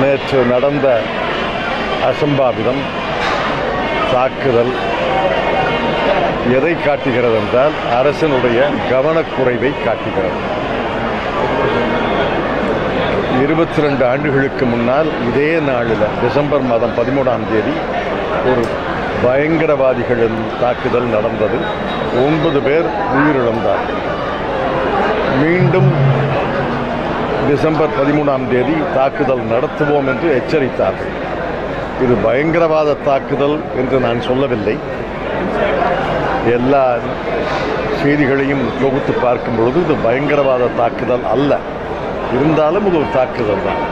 நேற்று நடந்த அசம்பாவிதம் தாக்குதல் எதை காட்டுகிறது என்றால் அரசனுடைய கவனக்குறைவை காட்டுகிறது. இருபத்தி ரெண்டு ஆண்டுகளுக்கு முன்னால் இதே நாளில் டிசம்பர் மாதம் பதிமூணாம் தேதி ஒரு பயங்கரவாதிகளின் தாக்குதல் நடந்தது. ஒன்பது பேர் உயிரிழந்தார்கள். மீண்டும் டிசம்பர் பதிமூணாம் தேதி தாக்குதல் நடத்துவோம் என்று எச்சரித்தார்கள் இது பயங்கரவாத தாக்குதல் என்று நான் சொல்லவில்லை. எல்லா செய்திகளையும் தொகுத்து பார்க்கும் பொழுது இது பயங்கரவாத தாக்குதல் அல்ல. இருந்தாலும் இது ஒரு தாக்குதல் தான்.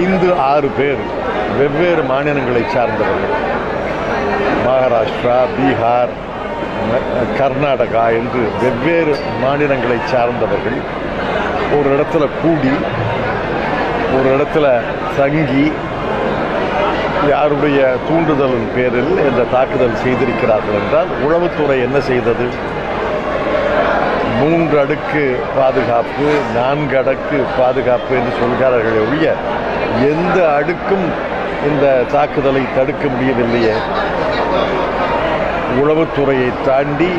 ஐந்து ஆறு பேர் வெவ்வேறு மாநிலங்களை சார்ந்தவர்கள். மகாராஷ்டிரா பீகார் கர்நாடகா என்று வெவ்வேறு மாநிலங்களை சார்ந்தவர்கள் ஒரு இடத்துல கூடி ஒரு இடத்துல தங்கி யாருடைய தூண்டுதலின் பேரில் இந்த தாக்குதல் செய்திருக்கிறார்கள் என்றால் உளவுத்துறை என்ன செய்தது? மூன்று அடுக்கு பாதுகாப்பு நான்கு அடுக்கு பாதுகாப்பு என்று சொல்கிறார்களே ஒழிய எந்த அடுக்கும் இந்த தாக்குதலை தடுக்க முடியவில்லையே? உளவுத்துறையை தாண்டி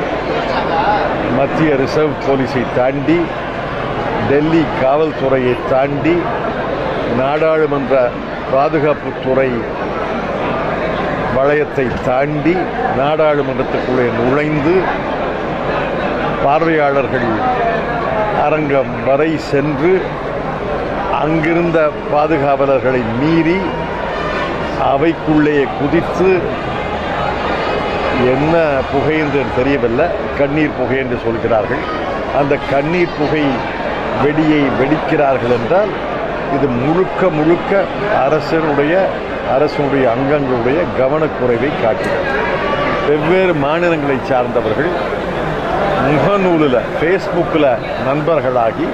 மத்திய ரிசர்வ் போலீஸை தாண்டி டெல்லி காவல்துறையை தாண்டி நாடாளுமன்ற பாதுகாப்புத்துறை வளையத்தை தாண்டி நாடாளுமன்றத்துக்குள்ளே நுழைந்து பார்வையாளர்கள் அரங்கம் வரை சென்று அங்கிருந்த பாதுகாவலர்களை மீறி அவைக்குள்ளே குதித்து என்ன புகை என்று தெரியவில்லை. கண்ணீர் புகை என்று சொல்கிறார்கள். அந்த கண்ணீர் புகை வெடியை வெடிக்கிறார்கள் என்றால் இது முழுக்க முழுக்க அரசனுடைய அரசனுடைய அங்கங்களுடைய கவனக்குறைவை காட்டுகிறது. வெவ்வேறு மாநிலங்களை சார்ந்தவர்கள் முகநூலில் ஃபேஸ்புக்கில் நண்பர்களாகி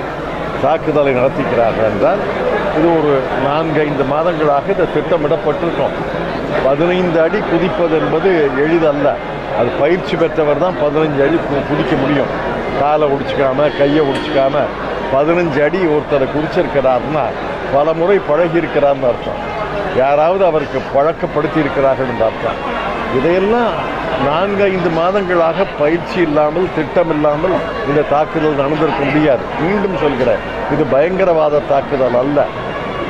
தாக்குதலை நடத்திக்கிறார்கள் என்றால் இது ஒரு நான்கைந்து மாதங்களாக இந்த திட்டமிடப்பட்டிருக்கும். பதினைந்து அடி குதிப்பது என்பது எளிதல்ல. அது பயிற்சி பெற்றவர் தான் பதினைஞ்சு அடி குதிக்க முடியும். காலை ஒடிச்சிக்காம கையை ஒடிச்சிக்காம பதினஞ்சு அடி ஒருத்தரை குறிச்சிருக்கிறார்னா பல முறை பழகியிருக்கிறார்னு அர்த்தம். யாராவது அவருக்கு பழக்கப்படுத்தி இருக்கிறார்கள் என்று அர்த்தம். இதையெல்லாம் நான்கு ஐந்து மாதங்களாக பயிற்சி இல்லாமல் திட்டம் இல்லாமல் இந்த தாக்குதல் நடந்திருக்க முடியாது. மீண்டும் சொல்கிறேன் இது பயங்கரவாத தாக்குதல் அல்ல.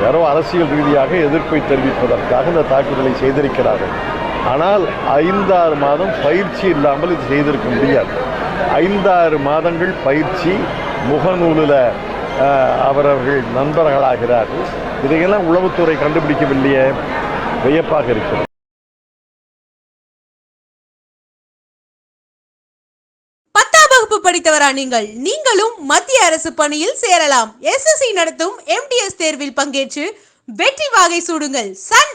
யாரோ அரசியல் ரீதியாக எதிர்ப்பை தெரிவிப்பதற்காக இந்த தாக்குதலை செய்திருக்கிறார்கள். ஆனால் ஐந்தாறு மாதம் பயிற்சி இல்லாமல் இது செய்திருக்க முடியாது. ஐந்தாறு மாதங்கள் பயிற்சி முகநூலில் அவரவர்கள் நண்பர்களாகிறார்கள் இதையெல்லாம் உளவுத்துறை கண்டுபிடிக்கவில்லையே. வியப்பாக இருக்கிறது. பத்தாம் வகுப்பு படித்தவரா நீங்கள்? நீங்களும் மத்திய அரசு பணியில் சேரலாம். எஸ்எஸ்சி நடத்தும் எம்டிஎஸ் தேர்வில் பங்கேற்று வெற்றி வாகை சூடுங்கள். சன்